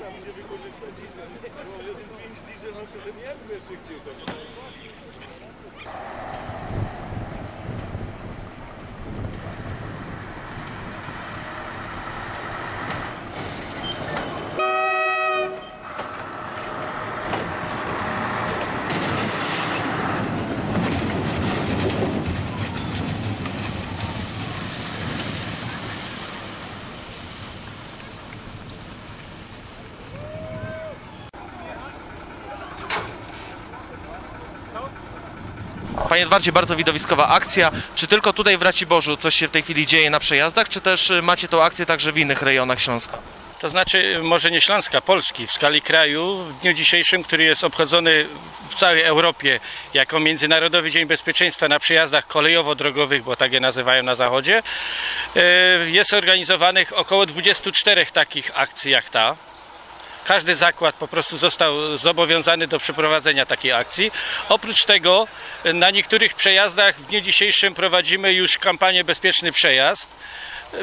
Ja mówię wychodzić na diesel, bo jeden 5 diesel na premier wersji gdzie to. Panie Edwardzie, bardzo widowiskowa akcja. Czy tylko tutaj w Raciborzu coś się w tej chwili dzieje na przejazdach, czy też y, macie tą akcję także w innych rejonach Śląska? To znaczy, może nie Śląska, Polski w skali kraju w dniu dzisiejszym, który jest obchodzony w całej Europie jako Międzynarodowy Dzień Bezpieczeństwa na przejazdach kolejowo-drogowych, bo tak je nazywają na zachodzie, e, jest organizowanych około 24 takich akcji jak ta. Każdy zakład po prostu został zobowiązany do przeprowadzenia takiej akcji. Oprócz tego e, na niektórych przejazdach w dniu dzisiejszym prowadzimy już kampanię Bezpieczny Przejazd.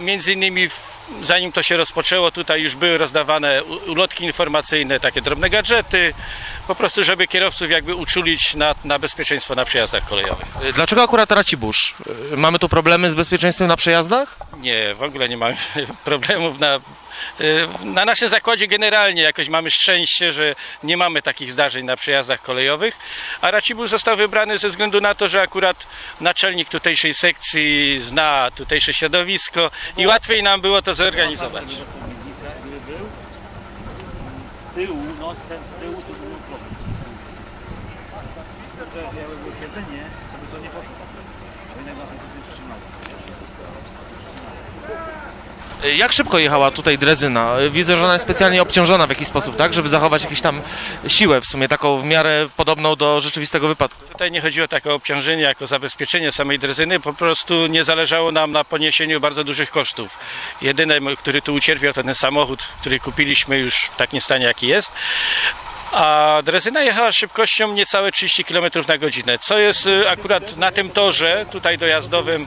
Między innymi w- zanim to się rozpoczęło, tutaj już były rozdawane ulotki informacyjne, takie drobne gadżety, po prostu żeby kierowców jakby uczulić na, na bezpieczeństwo na przejazdach kolejowych. Y, Dlaczego akurat Racibórz? Y, Mamy tu problemy z bezpieczeństwem na przejazdach? Nie, w ogóle nie mamy problemów na, y, na naszym zakładzie generalnie jakoś mamy szczęście, że nie mamy takich zdarzeń na przejazdach kolejowych, a Racibórz został wybrany ze względu na to, że akurat naczelnik tutejszej sekcji zna tutejsze środowisko i łatwiej nam było to zorganizować. Z tyłu, no z, z tyłu to był problem. Jak miały było siedzenie, to by to nie poszło. Bo jednak na tym Jak szybko jechała tutaj drezyna? Y, Widzę, że ona jest specjalnie obciążona w jakiś sposób, tak? Żeby zachować jakąś tam siłę w sumie, taką w miarę podobną do rzeczywistego wypadku. Tutaj nie chodziło tak o obciążenie, jako zabezpieczenie samej drezyny, po prostu nie zależało nam na poniesieniu bardzo dużych kosztów. Jedyny, który tu ucierpiał, to ten samochód, który kupiliśmy już w takim stanie, jaki jest. A drezyna jechała szybkością niecałe 30 km na godzinę, co jest y, akurat na tym torze, tutaj dojazdowym